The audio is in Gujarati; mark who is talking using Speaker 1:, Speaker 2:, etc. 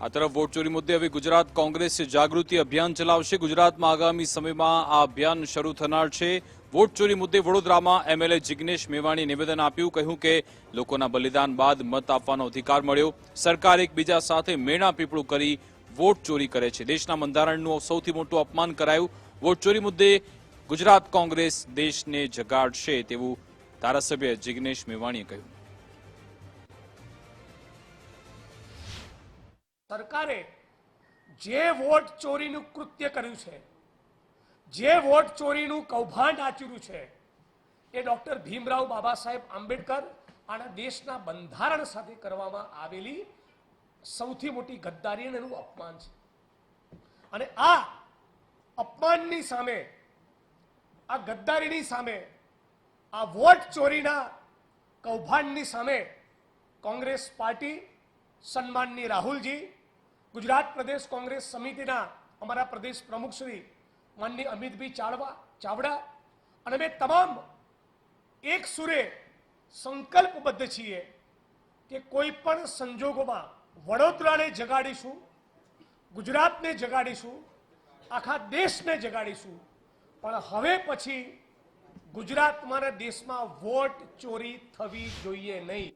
Speaker 1: આ તરફ વોટ ચોરી મુદ્દે હવે ગુજરાત કોંગ્રેસ જાગૃતિ અભિયાન ચલાવશે. ગુજરાતમાં આગામી સમયમાં આ અભિયાન શરૂ થનાર છે. વોટ ચોરી મુદ્દે વડોદરામાં એમએલએ જિગ્નેશ મેવાણી નિવેદન આપ્યું. કહ્યું કે લોકોના બલિદાન બાદ મત આપવાનો અધિકાર મળ્યો. સરકાર એકબીજા સાથે મેણા પીપળું કરી વોટ ચોરી કરે છે. દેશના બંધારણનું સૌથી મોટું અપમાન કરાયું. વોટ ચોરી મુદ્દે ગુજરાત કોંગ્રેસ દેશને જગાડશે તેવું ધારાસભ્ય જિગ્નેશ મેવાણીએ કહ્યું.
Speaker 2: સરકારે જે વોટ ચોરીનું કૃત્ય કર્યું છે, જે વોટ ચોરીનું કૌભાંડ આચર્યું છે, એ ડોક્ટર ભીમરાવ બાબા સાહેબ આંબેડકર અને દેશના બંધારણ સાથે કરવામાં આવેલી સૌથી મોટી ગદ્દારી અને એનું અપમાન છે. અને આ અપમાનની સામે, આ ગદ્દારીની સામે, આ વોટ ચોરીના કૌભાંડની સામે કોંગ્રેસ પાર્ટી સન્માનની રાહુલજી ગુજરાત પ્રદેશ કોંગ્રેસ સમિતિના અમારા પ્રદેશ પ્રમુખ શ્રી માનની અમિતભાઈ ચાળવા ચાવડા અને અમે તમામ એક સુરે સંકલ્પબદ્ધ છીએ કે કોઈ પણ સંજોગોમાં વડોદરાને જગાડીશું, ગુજરાતને જગાડીશું, આખા દેશને જગાડીશું, પણ હવે પછી ગુજરાતમાં દેશમાં વોટ ચોરી થવી જોઈએ નહીં.